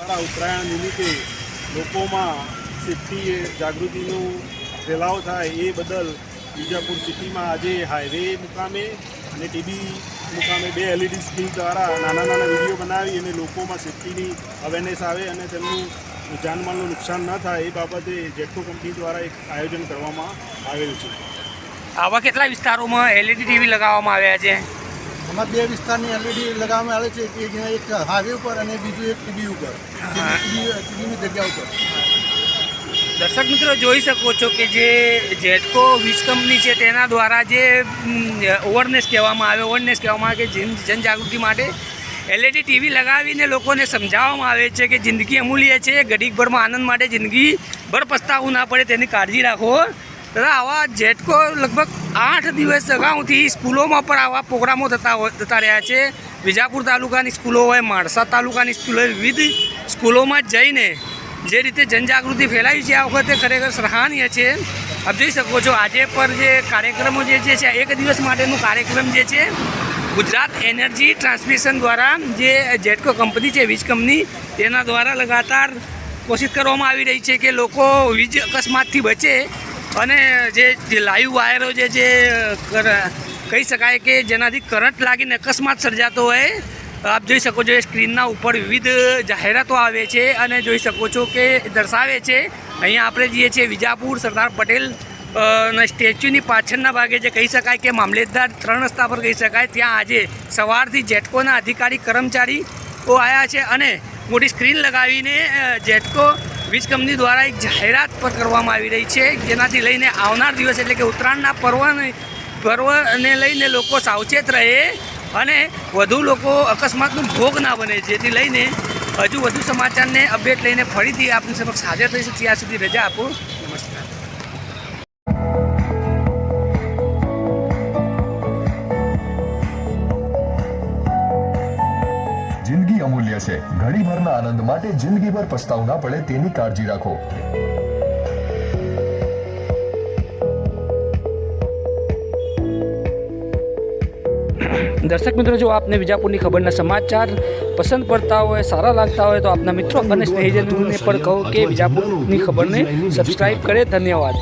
દ્વારા ઉત્તરાયણ નિમિત્તે લોકોમાં સેફટી જાગૃતિનું ફેલાવ થાય એ બદલ વિજાપુર સિટીમાં આજે હાઈવે મુકામે અને ટીબી મુકામે બે એલઈડી સ્ક્રીન દ્વારા નાના નાના વીડિયો બનાવી અને લોકોમાં સેફ્ટીની અવેરનેસ આવે અને તેમનું જાનમાલનું નુકસાન ન થાય એ બાબતે જેટકો કંપની દ્વારા એક આયોજન કરવામાં આવેલ છે. આવા કેટલા વિસ્તારોમાં એલઈડી ટીવી લગાવવામાં આવ્યા છે? આમાં બે વિસ્તારની એલઈડી લગાવવામાં આવે છે એક એક હાઈવે ઉપર અને બીજું એક ટીબી ઉપર. ટીબીની જગ્યા ઉપર. દર્શક મિત્રો જોઈ શકો છો કે જે જેટકો વીજ કંપની છે તેના દ્વારા જે અવેરનેસ કહેવામાં આવે અવેરનેસ કહેવામાં આવે કે જન જનજાગૃતિ માટે એલઈડી ટીવી લગાવીને લોકોને સમજાવવામાં આવે છે કે જિંદગી અમૂલ્ય છે ઘડીકભરમાં આનંદ માટે જિંદગી ભર પસ્તાવું ના પડે તેની કાળજી રાખો. તથા આવા જેટકો લગભગ આઠ દિવસ અગાઉથી સ્કૂલોમાં પણ આવા પ્રોગ્રામો થતા થતા રહ્યા છે. વિજાપુર તાલુકાની સ્કૂલો હોય, માણસા તાલુકાની સ્કૂલો વિવિધ સ્કૂલોમાં જઈને જે રીતે જનજાગૃતિ ફેલાવી છે આ વખતે ખરેખર સરાહનીય છે. આપ જોઈ શકો છો, આજે પર જે કાર્યક્રમો જે છે એક દિવસ માટેનું કાર્યક્રમ જે છે, ગુજરાત એનર્જી ટ્રાન્સમિશન દ્વારા જે જેટકો કંપની છે, વીજ કંપની, તેના દ્વારા લગાતાર કોશિશ કરવામાં આવી રહી છે કે લોકો વીજ અકસ્માતથી બચે. અને જે લાઈવ વાયરો જે જે કહી શકાય કે જેનાથી કરંટ લાગીને અકસ્માત સર્જાતો હોય, આપ જોઈ શકો છો એ સ્ક્રીનના ઉપર વિવિધ જાહેરાતો આવે છે અને જોઈ શકો છો કે દર્શાવે છે, અહીંયા આપણે જઈએ છીએ વિજાપુર, સરદાર પટેલ સ્ટેચ્યુની પાછળના ભાગે જે કહી શકાય કે મામલેદાર ત્રણ રસ્તા પર કહી શકાય, ત્યાં આજે સવારથી જેટકોના અધિકારી કર્મચારીઓ આવ્યા છે અને મોટી સ્ક્રીન લગાવીને જેટકો વીજ કંપની દ્વારા એક જાહેરાત પર કરવામાં આવી રહી છે, જેનાથી લઈને આવનાર દિવસ એટલે કે ઉત્તરાયણના પર્વને પર્વને લઈને લોકો સાવચેત રહે અને વધુ લોકો અકસ્માતનો ભોગ ના બને, જેથી લઈને હજુ વધુ સમાચારને અપડેટ લઈને ફરીથી આપની સમક્ષ હાજર થઈશું. ત્યાં સુધી રજા આપો. અમૂલ્ય છે. ઘડીભરના આનંદ માટે જિંદગીભર પસ્તાવ ના પડે તેની કાળજી રાખો. દર્શક મિત્રો જો આપને વિજાપુરની ખબરના સમાચાર પસંદ પડતા હોય સારા લાગતા હોય તો આપના મિત્રો અને સ્નેહીજનોને પણ કહો કે વિજાપુરની ખબરને સબસ્ક્રાઇબ કરે. ધન્યવાદ.